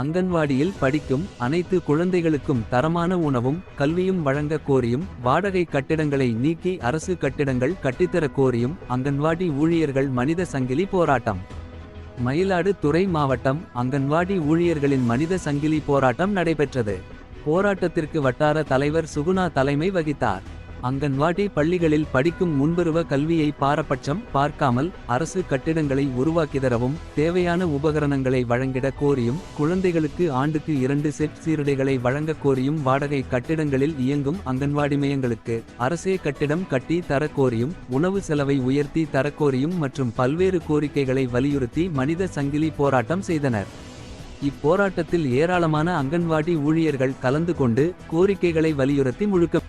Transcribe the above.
அங்கன்வாடியில் படிக்கும் அனைத்து குழந்தைகளுக்கும் தரமான உணவும் கல்வியும் வழங்க கோரியும் வாடகை கட்டிடங்களை நீக்கி அரசு கட்டிடங்கள் கட்டித்தர கோரியும் அங்கன்வாடி ஊழியர்கள் மனித சங்கிலி போராட்டம். மயிலாடுதுறை மாவட்டம் அங்கன்வாடி ஊழியர்களின் மனித சங்கிலி போராட்டம் நடைபெற்றது. போராட்டத்திற்கு வட்டார தலைவர் சுகுணா தலைமை வகித்தார். அங்கன்வாடி பள்ளிகளில் படிக்கும் முன்பருவ கல்வியை பாரபட்சம் பார்க்காமல் அரசு கட்டிடங்களை உருவாக்கிதரவும் தேவையான உபகரணங்களை வழங்கிட கோரியும் குழந்தைகளுக்கு ஆண்டுக்கு இரண்டு செட் சீருடைகளை வழங்க கோரியும் வாடகை கட்டிடங்களில் இயங்கும் அங்கன்வாடி மையங்களுக்கு அரசே கட்டிடம் கட்டி தரக்கோரியும் உணவு செலவை உயர்த்தி தரக்கோரியும் மற்றும் பல்வேறு கோரிக்கைகளை வலியுறுத்தி மனித சங்கிலி போராட்டம் செய்தனர். இப்போராட்டத்தில் ஏராளமான அங்கன்வாடி ஊழியர்கள் கலந்து கொண்டு கோரிக்கைகளை வலியுறுத்தி முழுக்க